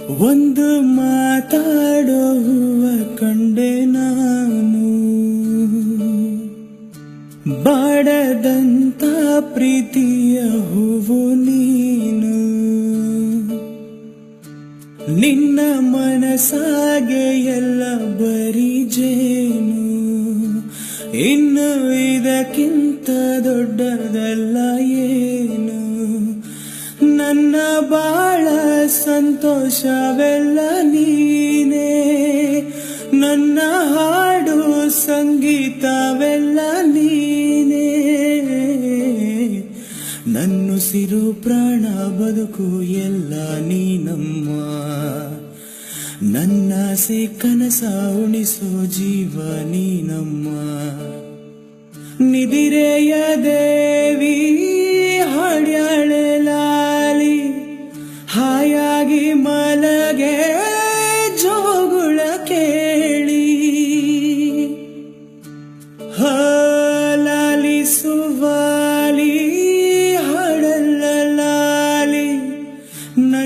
ಒಂದು ಮಾತಾಡುವ ಕಂಡೆ ನಾನು. ಬಾಡದಂತ ಪ್ರೀತಿಯ ಹೂವು ನೀನು. ನಿನ್ನ ಮನಸಾಗೆ ಎಲ್ಲ ಬರೀ ಜೇನು. ಇನ್ನು ಇದಕ್ಕಿಂತ ದೊಡ್ಡದಲ್ಲ ಏನು. ನನ್ನ ಬಾಳ ಸಂತೋಷವೆಲ್ಲ ನೀನೇ. ನನ್ನ ಹಾಡು ಸಂಗೀತವೆಲ್ಲ ನೀನೇ. ನನ್ನುಸಿರು ಪ್ರಾಣ ಬದುಕು ಎಲ್ಲ ನೀನಮ್ಮ. ನನ್ನ ಸೆ ಕನಸ ಉಣಿಸೋ ಜೀವ ನೀನಮ್ಮ. ನಿದಿರೆಯ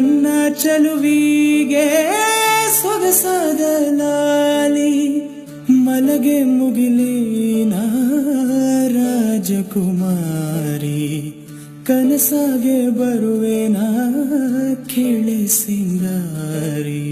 ನನ್ನ ಚಲುವಿಗೆ ಸೊಗಸಾದ ಲಾಲಿ ಮಲಗೆ ಮುಗಿಲಿನ ರಾಜಕುಮಾರಿ ಕನಸಾಗೆ ಬರುವೆನ ಕೇಳಿ ಸಿಂಗಾರಿ.